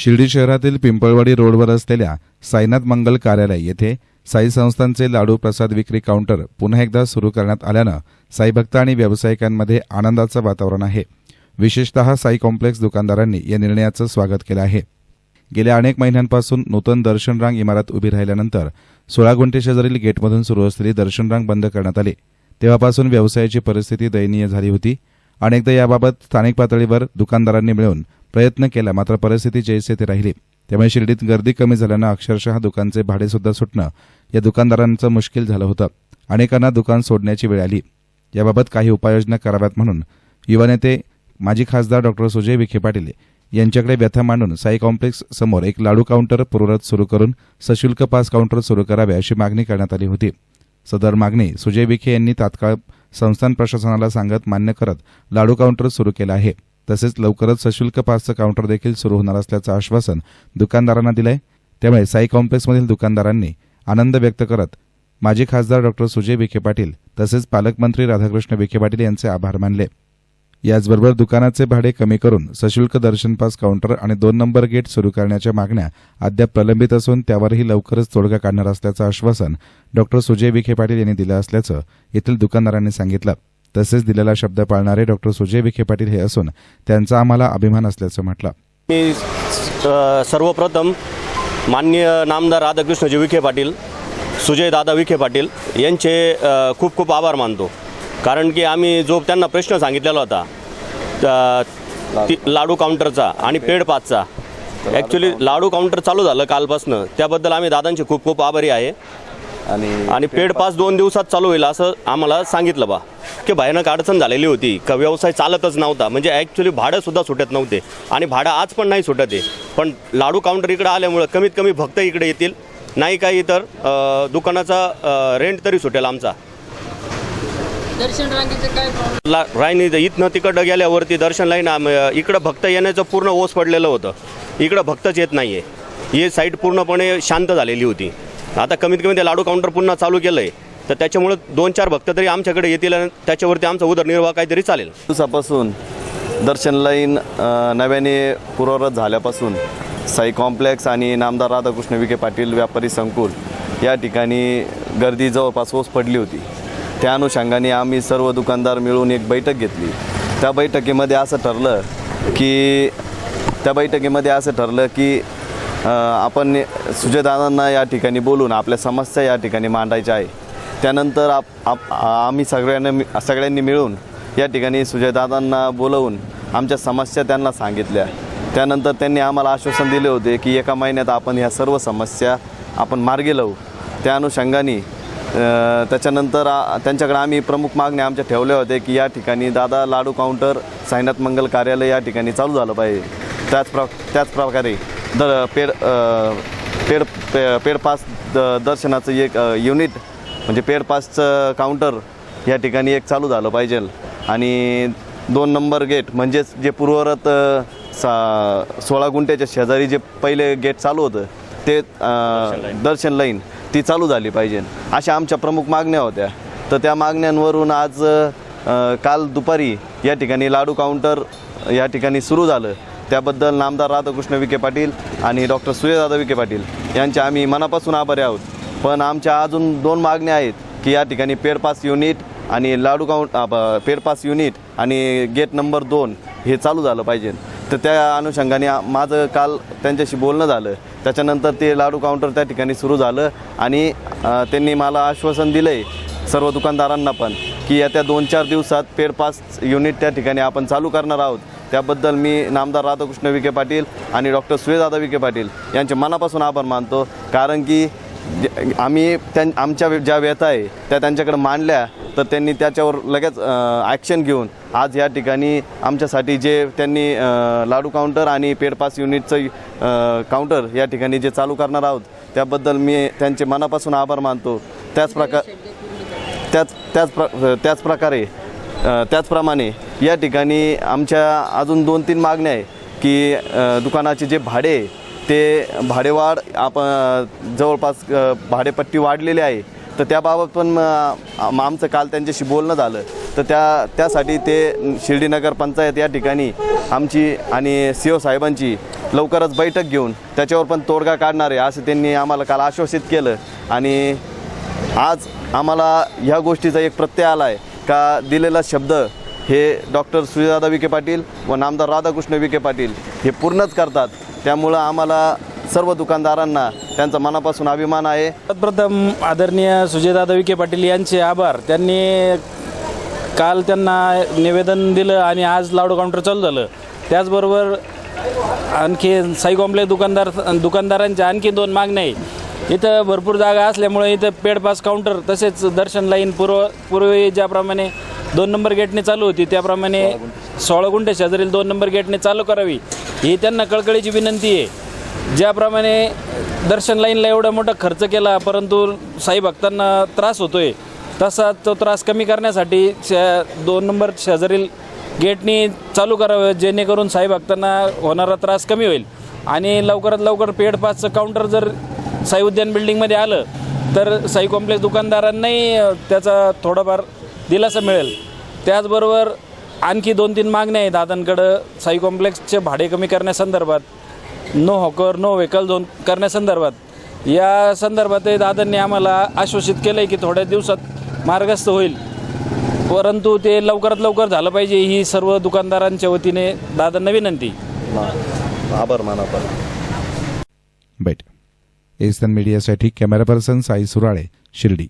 शिर्डी शहरातील पिंपळवाडी रोडवर असलेल्या साईनाथ मंगल कार्यालय येथे साई संस्थांचे लाडू प्रसाद विक्री काउंटर पुन्हा एकदा सुरू करण्यात आल्यानं साई भक्त आणि व्यावसायिकांमध्ये आनंदाचं वातावरण आहे. विशेषतः साई कॉम्प्लेक्स दुकानदारांनी या निर्णयाचं स्वागत केलं आहे. गेल्या अनेक महिन्यांपासून नूतन दर्शनरांग इमारत उभी राहिल्यानंतर सोळा गुंठे शेजारील गेटमधून सुरू असलेली दर्शनरांग बंद करण्यात आली. तेव्हापासून व्यवसायाची परिस्थिती दयनीय झाली होती. अनेकदा याबाबत स्थानिक पातळीवर दुकानदारांनी मिळून प्रयत्न केला. मात्र परिस्थिती जैसे ते राहिली. त्यामुळे शिर्डीत गर्दी कमी झाल्यानं अक्षरशः दुकानचे भाडे सुद्धा सुटणं या दुकानदारांचं मुश्किल झालं होतं. अनेकांना दुकान सोडण्याची वेळ आली. याबाबत काही उपाययोजना कराव्यात म्हणून युवा नेते माजी खासदार डॉक्टर सुजय विखे पाटील यांच्याकडे व्यथा मांडून साई कॉम्प्लेक्स समोर एक लाडू काउंटर पूर्वरत सुरू करून सशुल्क पास काउंटर सुरू करावे अशी मागणी करण्यात आली होती. सदर मागणी सुजय विखे यांनी तात्काळ संस्थान प्रशासनाला सांगत मान्य करत लाडू काउंटर सुरू केलं आहे. तसेच लवकरच सशुल्क पासचं काउंटर देखील सुरू होणार असल्याचं आश्वासन दुकानदारांना दिलंय. त्यामुळे साई कॉम्प्लेक्समधील दुकानदारांनी आनंद व्यक्त करत माजी खासदार डॉक्टर सुजय विखे पाटील तसेच पालकमंत्री राधाकृष्ण विखे पाटील यांचे आभार मानले. याचबरोबर दुकानाचे भाडे कमी करून सशुल्क दर्शन पास काउंटर आणि दोन नंबर गेट सुरू करण्याच्या मागण्या अद्याप प्रलंबित असून त्यावरही लवकरच तोडगा काढणार असल्याचं आश्वासन डॉक्टर सुजय विखे पाटील यांनी दिलं असल्याचं येथील दुकानदारांनी सांगितलं. तसेच दिलेला शब्द पाळणारे डॉक्टर सुजय विखे पाटील हे असून त्यांचा आम्हाला अभिमान असल्याचं म्हटलं. मी सर्वप्रथम माननीय नामदार राधाकृष्णजी विखे पाटील सुजय दादा विखे पाटील यांचे खूप खूप आभार मानतो. कारण की आम्ही जो त्यांना प्रश्न सांगितलेला होता त- ती- लाडू काउंटरचा आणि पेड पाचचा. ॲक्च्युली लाडू काउंटर चालू झालं कालपासनं. त्याबद्दल आम्ही दादांचे खूप खूप आभारी आहे. आणि आणि पेड पास दोन दिवसात चालू होईल असं आम्हाला सांगितलं बा. की भयानक अडचण झालेली होती. का व्यवसाय चालतच नव्हता. म्हणजे ॲक्च्युली भाडं सुद्धा सुटत नव्हते. आणि भाडं आज पण नाही सुटत आहे. पण लाडू काउंटर इकडे आल्यामुळं कमीत कमी भक्त इकडे येतील. नाही काही तर दुकानाचा रेंट तरी सुटेल आमचा. दर्शन रांगेचं काय प्रॉब्लेम ला रायनी इथनं तिकडं गेल्यावरती दर्शन लाईन आम- इकडं भक्त येण्याचं पूर्ण ओस पडलेलं होतं. इकडं भक्तच येत नाही आहे ही साईट पूर्णपणे शांत झालेली होती. आता कमीत कमी ते लाडू काउंटर पुन्हा चालू केलं आहे तर त्याच्यामुळं दोन चार भक्त तरी आमच्याकडे येतील आणि त्याच्यावरती आमचा उदरनिर्वाह काहीतरी चालेल. दिवसापासून दर्शन लाईन नव्याने पूर्वरत झाल्यापासून साई कॉम्प्लेक्स आणि नामदार राधाकृष्ण विखे पाटील व्यापारी संकुल या ठिकाणी गर्दी जवळपास ओस पडली होती. त्या अनुषंगाने आम्ही सर्व दुकानदार मिळून एक बैठक घेतली. त्या बैठकीमध्ये असं ठरलं की त्या बैठकीमध्ये असं ठरलं की आपण सुजयदादांना या ठिकाणी बोलून आपल्या समस्या या ठिकाणी मांडायच्या आहे. त्यानंतर आप आप आम्ही सगळ्यांना मि- सगळ्यांनी मिळून या ठिकाणी सुजयदादांना बोलवून आमच्या समस्या त्यांना सांगितल्या. त्यानंतर त्यांनी आम्हाला आश्वासन दिले होते की एका महिन्यात आपण ह्या सर्व समस्या आपण मार्गी लावू. त्या अनुषंगाने त्याच्यानंतर त्यांच्याकडे आम्ही प्रमुख मागण्या आमच्या ठेवल्या होत्या की या ठिकाणी दादा लाडू काउंटर साईनाथ मंगल कार्यालय या ठिकाणी चालू झालं पाहिजे. त्याच प्र त्याच प्रकारे the paid paid pay paid pass the दर्शनाचं एक युनिट म्हणजे पेड पासचं काउंटर या ठिकाणी एक चालू झालं पाहिजे. आणि दोन नंबर गेट म्हणजेच जे पूर्वरत सा सोळा गुंठ्याच्या शेजारी जे पहिले गेट चालू होतं ते दर्शन लाईन ती चालू झाली पाहिजे. अशा आमच्या प्रमुख मागण्या होत्या. तर त्या मागण्यांवरून आज काल दुपारी या ठिकाणी लाडू काउंटर या ठिकाणी सुरू झालं. त्याबद्दल नामदार राधाकृष्ण विखे पाटील आणि डॉक्टर सूर्यदादा विखे पाटील यांचे आम्ही मनापासून आभारी आहोत. पण आमच्या अजून दोन मागण्या आहेत की या ठिकाणी पेडपास युनिट आणि laddu count paid pass unit आणि गेट नंबर दोन हे चालू झालं पाहिजे. तर त्या अनुषंगाने माझं काल त्यांच्याशी बोलणं झालं. त्याच्यानंतर ते लाडू काउंटर त्या ठिकाणी सुरू झालं आणि त्यांनी मला आश्वासन दिलं आहे सर्व दुकानदारांना पण की येत्या दोन चार दिवसात पेड पास युनिट त्या ठिकाणी आपण चालू करणार आहोत. त्याबद्दल मी नामदार राधाकृष्ण विखे पाटील आणि डॉक्टर सुरेदादा विखे पाटील यांचे मनापासून आभार मानतो. कारण की आम्ही त्यां आमच्या ज्या व्यथा आहे त्या त्यांच्याकडे मांडल्या तर त्यांनी त्याच्यावर लगेच ॲक्शन घेऊन आज या ठिकाणी आमच्यासाठी जे त्यांनी लाडू काउंटर आणि पेडपास युनिटचं काउंटर या ठिकाणी जे चालू करणार आहोत त्याबद्दल मी त्यांचे मनापासून आभार मानतो. त्याच प्रकार त्याच त्याच प्र त्याच प्रकारे त्याचप्रमाणे या ठिकाणी आमच्या अजून दोन तीन मागण्या आहे की दुकानाचे जे भाडे आहे, ते भाडेवाढ आप जवळपास भाडेपट्टी वाढलेली आहे. तर त्याबाबत पण आमचं काल त्यांच्याशी बोलणं झालं. तर त्या त्यासाठी ते शिर्डी नगर पंचायत या ठिकाणी आमची आणि सी ओ साहेबांची लवकरच बैठक घेऊन त्याच्यावर पण तोडगा काढणार आहे असं त्यांनी आम्हाला काल आश्वासित केलं. आणि आज आम्हाला ह्या गोष्टीचा एक प्रत्यय आला आहे का दिलेला शब्द हे डॉक्टर सुजयदादा विखे पाटील व नामदार राधाकृष्ण विखे पाटील हे पूर्णच करतात. त्यामुळं आम्हाला सर्व दुकानदारांना त्यांचा मनापासून अभिमान आहे. प्रथम आदरणीय सुजयदादा विखे पाटील यांचे आभार. त्यांनी काल त्यांना निवेदन दिलं आणि आज लाडू काउंटर चालू झालं. त्याचबरोबर आणखी साई कॉम्प्लेक्स दुकानदार दुकानदारांच्या आणखी दोन मागण्या आहे इथं भरपूर जागा असल्यामुळे इथं पेड पास काउंटर तसेच दर्शन लाईन पूर्व पूर्वी ज्याप्रमाणे दोन नंबर गेटने चालू होती. त्याप्रमाणे सोळा गुंठे शेजारील दोन नंबर गेटने चालू करावी. ही त्यांना कळकळीची विनंती आहे. ज्याप्रमाणे दर्शन लाईनला एवढा मोठा खर्च केला परंतु साई भक्तांना त्रास होतोय. तसा तो त्रास कमी करण्यासाठी शे- दोन नंबर शेजारील गेटनी चालू करावं जेणेकरून साई भक्तांना होणारा त्रास कमी होईल. आणि लवकरात लवकर पेड पाचचं काउंटर जर साई उद्यान बिल्डिंगमध्ये आलं तर साई कॉम्प्लेक्स दुकानदारांनाही त्याचा थोडाफार दिलासा मिळेल. त्याचबरोबर आणखी दोन तीन मागण्या आहेत. दादांकडं साई कॉम्प्लेक्सचे भाडे कमी करण्यासंदर्भात no hawker no vehicle zone करण्यासंदर्भात. या संदर्भात दादांनी आम्हाला आश्वासित केलं आहे की थोड्या दिवसात मार्गस्थ होईल. परंतु ते लवकरात लवकर झालं पाहिजे ही सर्व दुकानदारांच्या वतीने दादांना विनंती. आभार मानापा बेट एसन मीडियासाठी कॅमेरा पर्सन साई सुराळे शिर्डी.